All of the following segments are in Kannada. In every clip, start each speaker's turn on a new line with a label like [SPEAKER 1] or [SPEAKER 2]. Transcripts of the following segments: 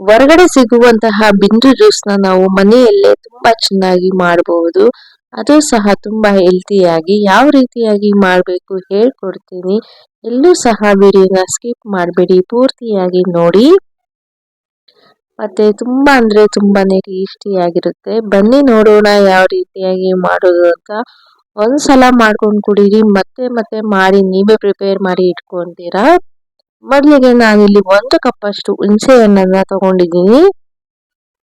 [SPEAKER 1] ಹೊರಗಡೆ ಸಿಗುವಂತಹ ಬಿಂದು ಜ್ಯೂಸ್ ನಾವು ಮನೆಯಲ್ಲೇ ತುಂಬಾ ಚೆನ್ನಾಗಿ ಮಾಡಬಹುದು ಅದು ಸಹ ತುಂಬಾ ಹೆಲ್ತಿಯಾಗಿ ಯಾವ ರೀತಿಯಾಗಿ ಮಾಡಬೇಕು ಹೇಳ್ಕೊಡ್ತೀನಿ. ಎಲ್ಲೂ ಸಹ ವಿಡಿಯೋನ ಸ್ಕಿಪ್ ಮಾಡಬೇಡಿ, ಪೂರ್ತಿಯಾಗಿ ನೋಡಿ. ಮತ್ತೆ ತುಂಬಾ ಅಂದ್ರೆ ತುಂಬಾನೇ ಟೇಸ್ಟಿಯಾಗಿರುತ್ತೆ ಬನ್ನಿ ನೋಡೋಣ ಯಾವ ರೀತಿಯಾಗಿ ಮಾಡೋದು ಅಂತ. ಒಂದ್ಸಲ ಮಾಡ್ಕೊಂಡು ಕುಡೀರಿ, ಮತ್ತೆ ಮತ್ತೆ ಮಾಡಿ, ನೀವೇ ಪ್ರಿಪೇರ್ ಮಾಡಿ ಇಟ್ಕೊಂತೀರಾ? ಮೊದಲಿಗೆ ನಾನಿಲ್ಲಿ ಒಂದು ಕಪ್ಪಷ್ಟು ಹುಣಸೆ ಹಣ್ಣನ್ನು ತಗೊಂಡಿದ್ದೀನಿ.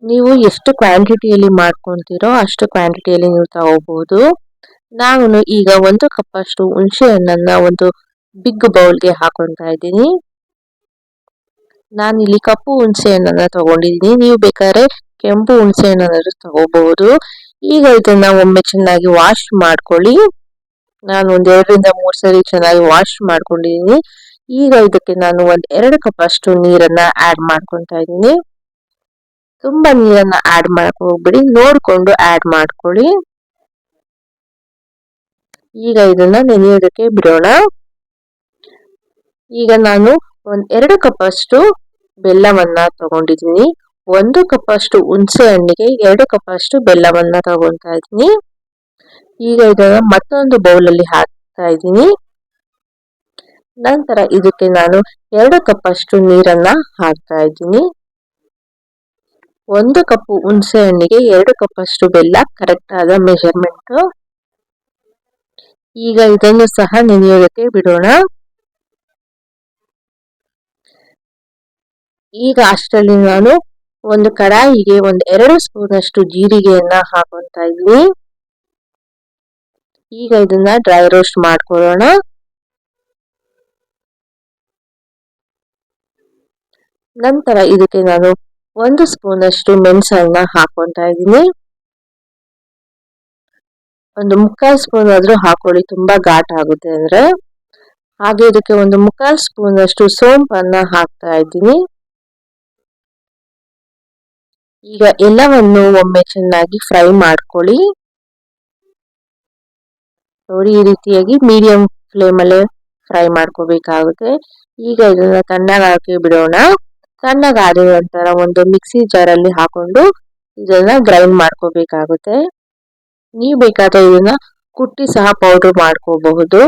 [SPEAKER 1] ನೀವು ಎಷ್ಟು ಕ್ವಾಂಟಿಟಿಯಲ್ಲಿ ಮಾಡ್ಕೊತೀರೋ ಅಷ್ಟು ಕ್ವಾಂಟಿಟಿಯಲ್ಲಿ ನೀವು ತಗೋಬಹುದು ನಾನು ಈಗ ಒಂದು ಕಪ್ಪಷ್ಟು ಹುಣಸೆ ಹಣ್ಣನ್ನು ಒಂದು ಬಿಗ್ ಬೌಲ್ಗೆ ಹಾಕೊತಾ ಇದ್ದೀನಿ. ನಾನಿಲ್ಲಿ ಕಪ್ಪು ಹುಣಸೆ ಹಣ್ಣನ್ನು ತಗೊಂಡಿದ್ದೀನಿ. ನೀವು ಬೇಕಾದ್ರೆ ಕೆಂಪು ಹುಣಸೆ ಹಣ್ಣನ್ನು ತಗೋಬಹುದು ಈಗ ಇದನ್ನು ಒಮ್ಮೆ ಚೆನ್ನಾಗಿ ವಾಶ್ ಮಾಡ್ಕೊಳ್ಳಿ. ನಾನು ಒಂದೆರಡರಿಂದ ಮೂರು ಸರಿ ಚೆನ್ನಾಗಿ ವಾಶ್ ಮಾಡ್ಕೊಂಡಿದ್ದೀನಿ. ಈಗ ಇದಕ್ಕೆ ನಾನು ಒಂದು ಎರಡು ಕಪ್ ಅಷ್ಟು ನೀರನ್ನ ಆಡ್ ಮಾಡ್ಕೊತಾ ಇದ್ದೀನಿ. ತುಂಬಾ ನೀರನ್ನ ಆಡ್ ಮಾಡಕ್ ಹೋಗ್ಬಿಡಿ, ನೋಡ್ಕೊಂಡು ಆಡ್ ಮಾಡ್ಕೊಳ್ಳಿ. ಈಗ ಇದನ್ನ ನೆನೆಯೋದಕ್ಕೆ ಬಿಡೋಣ. ಈಗ ನಾನು ಒಂದ್ ಎರಡು ಕಪ್ ಅಷ್ಟು ಬೆಲ್ಲವನ್ನ ತಗೊಂಡಿದ್ದೀನಿ. ಒಂದು ಕಪ್ ಅಷ್ಟು ಹುಣಸೆ ಹಣ್ಣಿಗೆ, ಎರಡು ಕಪ್ ಅಷ್ಟು ಬೆಲ್ಲವನ್ನ ತಗೊಂತಾ ಇದ್ದೀನಿ. ಈಗ ಇದನ್ನ ಮತ್ತೊಂದು ಬೌಲಲ್ಲಿ ಹಾಕ್ತಾ ಇದ್ದೀನಿ. ನಂತರ ಇದಕ್ಕೆ ನಾನು ಎರಡು ಕಪ್ ಅಷ್ಟು ನೀರನ್ನ ಹಾಕ್ತಾ ಇದ್ದೀನಿ. ಒಂದು ಕಪ್ ಹುಣಸೆ ಹಣ್ಣಿಗೆ ಎರಡು ಕಪ್ ಅಷ್ಟು ಬೆಲ್ಲ ಕರೆಕ್ಟ್ ಆದ ಮೆಷರ್ಮೆಂಟ್ ಈಗ ಇದನ್ನು ಸಹ ನೆನೆಯೋದಕ್ಕೆ ಬಿಡೋಣ. ಈಗ ಅಷ್ಟರಲ್ಲಿ ನಾನು ಒಂದು ಕಡಾಯಿಗೆ ಒಂದು ಎರಡು ಸ್ಪೂನ್ ಅಷ್ಟು ಜೀರಿಗೆಯನ್ನ ಹಾಕೊಂತ ಇದ್ದೀನಿ. ಈಗ ಇದನ್ನ ಡ್ರೈ ರೋಸ್ಟ್ ಮಾಡ್ಕೊಳ್ಳೋಣ. ನಂತರ ಇದಕ್ಕೆ ನಾನು ಒಂದು ಸ್ಪೂನ್ ಅಷ್ಟು ಮೆಣಸನ್ನ ಹಾಕೊಂತ ಇದ್ದೀನಿ. ಒಂದು ಮುಕ್ಕಾಲ್ ಸ್ಪೂನ್ ಆದ್ರೂ ಹಾಕೊಳ್ಳಿ, ತುಂಬಾ ಘಾಟ್ ಆಗುತ್ತೆ ಅಂದ್ರೆ. ಹಾಗೆ ಇದಕ್ಕೆ ಒಂದು ಮುಕ್ಕಾಲ್ ಸ್ಪೂನ್ ಅಷ್ಟು ಸೋಂಪನ್ನ ಹಾಕ್ತಾ ಇದ್ದೀನಿ. ಈಗ ಎಲ್ಲವನ್ನು ಒಮ್ಮೆ ಚೆನ್ನಾಗಿ ಫ್ರೈ ಮಾಡ್ಕೊಳ್ಳಿ. ನೋಡಿ, ಈ ರೀತಿಯಾಗಿ ಮೀಡಿಯಂ ಫ್ಲೇಮಲ್ಲೇ ಫ್ರೈ ಮಾಡ್ಕೋಬೇಕಾಗುತ್ತೆ. ಈಗ ಇದನ್ನ ತಣ್ಣಗಾಕಿ ಬಿಡೋಣ. ತಣ್ಣಗಾದ ನಂತರ ಒಂದು ಮಿಕ್ಸಿ ಜಾರಲ್ಲಿ ಹಾಕೊಂಡು ಇದನ್ನ ಗ್ರೈಂಡ್ ಮಾಡ್ಕೋಬೇಕಾಗುತ್ತೆ. ನೀವು ಬೇಕಾದ್ರೆ ಇದನ್ನ ಕುಟ್ಟಿ ಸಹ ಪೌಡರ್ ಮಾಡ್ಕೋಬಹುದು.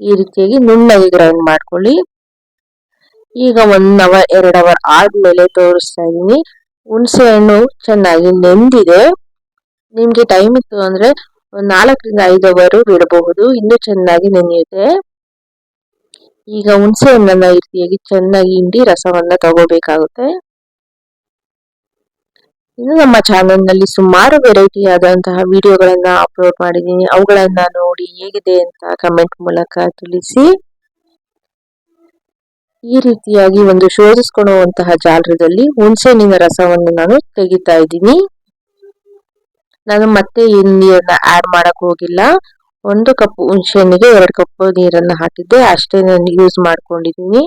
[SPEAKER 1] ಈ ರೀತಿಯಾಗಿ ನುಣ್ಣಗೆ ಗ್ರೈಂಡ್ ಮಾಡ್ಕೊಳ್ಳಿ. ಈಗ ಒನ್ ಅವರ್ ಎರಡ್ ಅವರ್ ಆದ್ಮೇಲೆ ತೋರಿಸ್ತಾ ಇದೀನಿ. ಹುಣಸೆ ಹಣ್ಣು ಚೆನ್ನಾಗಿ ನೆಂದಿದೆ. ನಿಮ್ಗೆ ಟೈಮ್ ಇತ್ತು ಅಂದ್ರೆ ನಾಲ್ಕರಿಂದ ಐದು ಅವರ್ ಬಿಡಬಹುದು. ಇನ್ನೂ ಚೆನ್ನಾಗಿ ನೆನೆಯುತ್ತೆ. ಈಗ ಹುಣಸೆ ಈ ರೀತಿಯಾಗಿ ಚೆನ್ನಾಗಿ ಹಿಂಡಿ ರಸವನ್ನ ತಗೋಬೇಕಾಗುತ್ತೆ. ಇನ್ನು ನಮ್ಮ ಚಾನೆಲ್ನಲ್ಲಿ ಸುಮಾರು ವೆರೈಟಿ ಆದಂತಹ ವಿಡಿಯೋಗಳನ್ನ ಅಪ್ಲೋಡ್ ಮಾಡಿದ್ದೀನಿ. ಅವುಗಳನ್ನ ನೋಡಿ ಹೇಗಿದೆ ಅಂತ ಕಮೆಂಟ್ ಮೂಲಕ ತಿಳಿಸಿ. ಈ ರೀತಿಯಾಗಿ ಒಂದು ಶೋಧಿಸ್ಕೊಳ್ಳುವಂತಹ ಜಾಲರದಲ್ಲಿ ಹುಣಸೆಹಣ್ಣಿನ ರಸವನ್ನು ನಾನು ತೆಗಿತಾ ಇದ್ದೀನಿ. ನಾನು ಮತ್ತೆ ನೀರನ್ನ ಆಡ್ ಮಾಡಕ್ ಹೋಗಿಲ್ಲ. ಒಂದು ಕಪ್ ಹುಣಸೆಹಣ್ಣಿಗೆ ಎರಡು ಕಪ್ ನೀರನ್ನು ಹಾಕಿದ್ದೆ, ಅಷ್ಟೇ ನಾನು ಯೂಸ್ ಮಾಡ್ಕೊಂಡಿದ್ದೀನಿ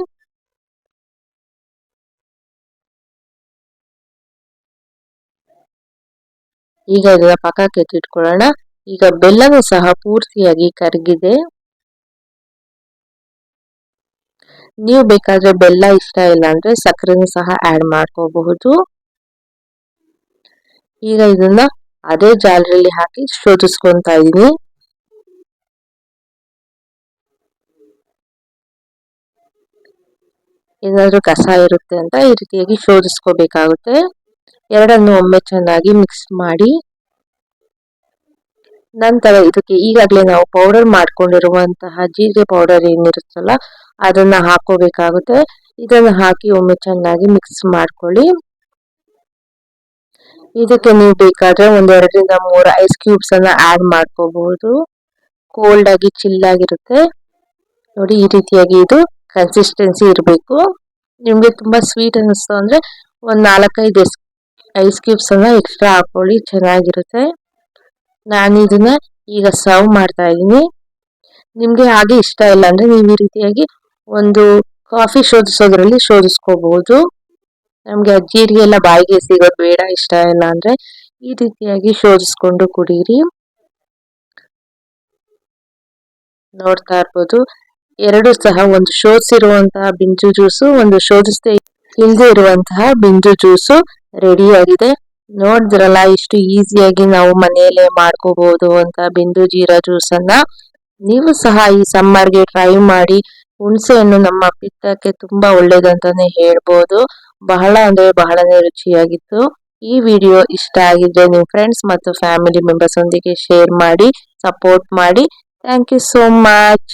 [SPEAKER 1] ಈಗ ಇದನ್ನ ಪಕ್ಕಕ್ಕೆ ಎತ್ತಿಟ್ಕೊಳ್ಳೋಣ. ಈಗ ಬೆಲ್ಲನೂ ಸಹ ಪೂರ್ತಿಯಾಗಿ ಕರಗಿದೆ. ನೀವು ಬೇಕಾದ್ರೆ ಬೆಲ್ಲ ಇಷ್ಟ ಇಲ್ಲ ಅಂದ್ರೆ ಸಕ್ಕರೆನೂ ಸಹ ಆಡ್ ಮಾಡ್ಕೋಬಹುದು. ಈಗ ಇದನ್ನ ಅದೇ ಜಾಲರಲ್ಲಿ ಹಾಕಿ ಶೋಧಿಸ್ಕೊಂತ ಇದೀನಿ. ಏನಾದ್ರೂ ಕಸ ಇರುತ್ತೆ ಅಂತ ಈ ರೀತಿಯಾಗಿ ಶೋಧಿಸ್ಕೋಬೇಕಾಗುತ್ತೆ. ಎರಡನ್ನು ಒಮ್ಮೆ ಚೆನ್ನಾಗಿ ಮಿಕ್ಸ್ ಮಾಡಿ. ನಂತರ ಇದಕ್ಕೆ ಈಗಾಗಲೇ ನಾವು ಪೌಡರ್ ಮಾಡ್ಕೊಂಡಿರುವಂತಹ ಜೀರಿಗೆ ಪೌಡರ್ ಏನಿರುತ್ತಲ್ಲ, ಅದನ್ನ ಹಾಕೋಬೇಕಾಗುತ್ತೆ ಇದನ್ನು ಹಾಕಿ ಒಮ್ಮೆ ಚೆನ್ನಾಗಿ ಮಿಕ್ಸ್ ಮಾಡ್ಕೊಳ್ಳಿ. ಇದಕ್ಕೆ ನೀವು ಬೇಕಾದರೆ ಒಂದೆರಡರಿಂದ ಮೂರು ಐಸ್ ಕ್ಯೂಬ್ಸ್ ಅನ್ನ ಆಡ್ ಮಾಡ್ಕೋಬಹುದು ಕೋಲ್ಡ್ ಆಗಿ ಚಿಲ್ ಆಗಿರುತ್ತೆ. ನೋಡಿ ಈ ರೀತಿಯಾಗಿ ಇದು ಕನ್ಸಿಸ್ಟೆನ್ಸಿ ಇರಬೇಕು. ನಿಮಗೆ ತುಂಬ ಸ್ವೀಟ್ ಅನ್ನಿಸ್ತು ಅಂದರೆ ಒಂದು ನಾಲ್ಕೈದು ಐಸ್ ಕ್ಯೂಬ್ಸನ್ನು ಎಕ್ಸ್ಟ್ರಾ ಹಾಕ್ಕೊಳ್ಳಿ ಚೆನ್ನಾಗಿರುತ್ತೆ. ನಾನು ಇದನ್ನು ಈಗ ಸರ್ವ್ ಮಾಡ್ತಾ ಇದ್ದೀನಿ. ನಿಮಗೆ ಹಾಗೆ ಇಷ್ಟ ಇಲ್ಲ ಅಂದರೆ ನೀವು ಈ ರೀತಿಯಾಗಿ ಒಂದು ಕಾಫಿ ಶೋಧಿಸೋದ್ರಲ್ಲಿ ಶೋಧಿಸ್ಕೋಬಹುದು ನಮಗೆ ಜೀರಿಗೆ ಎಲ್ಲ ಬಾಯಿಗೆ ಸಿಗೋದು ಬೇಡ, ಇಷ್ಟ ಇಲ್ಲ ಅಂದರೆ ಈ ರೀತಿಯಾಗಿ ಶೋಧಿಸ್ಕೊಂಡು ಕುಡೀರಿ. ನೋಡ್ತಾ ಇರ್ಬೋದು. ಎರಡು ಸಹ ಒಂದು ಶೋಧಿಸಿರುವಂತಹ ಬಿಂಜು ಜ್ಯೂಸು ಒಂದು ಶೋಧಿಸದೆ ಇಲ್ಲದೆ ಇರುವಂತಹ ಬಿಂಜು ಜ್ಯೂಸು ರೆಡಿ ಆಗಿದೆ. ನೋಡಿದ್ರಲ್ಲ, ಇಷ್ಟು ಈಸಿಯಾಗಿ ನಾವು ಮನೆಯಲ್ಲೇ ಮಾಡ್ಕೋಬಹುದು ಅಂತ ಬಿಂದು ಜೀರಾ ಜ್ಯೂಸ್ ಅನ್ನ ನೀವು ಸಹ ಈ ಸಮ್ಮರ್ಗೆ ಟ್ರೈ ಮಾಡಿ ಹುಣಸೆ ಹಣ್ಣು ನಮ್ಮ ಪಿತ್ತಕ್ಕೆ ತುಂಬಾ ಒಳ್ಳೇದಂತಾನೆ ಹೇಳ್ಬೋದು. ಬಹಳ ಅಂದ್ರೆ ಬಹಳನೇ ರುಚಿಯಾಗಿತ್ತು. ಈ ವಿಡಿಯೋ ಇಷ್ಟ ಆಗಿದ್ರೆ ನಿಮ್ಮ ಫ್ರೆಂಡ್ಸ್ ಮತ್ತು ಫ್ಯಾಮಿಲಿ ಮೆಂಬರ್ಸ್ ಒಂದಿಗೆ ಶೇರ್ ಮಾಡಿ ಸಪೋರ್ಟ್ ಮಾಡಿ. Thank you so much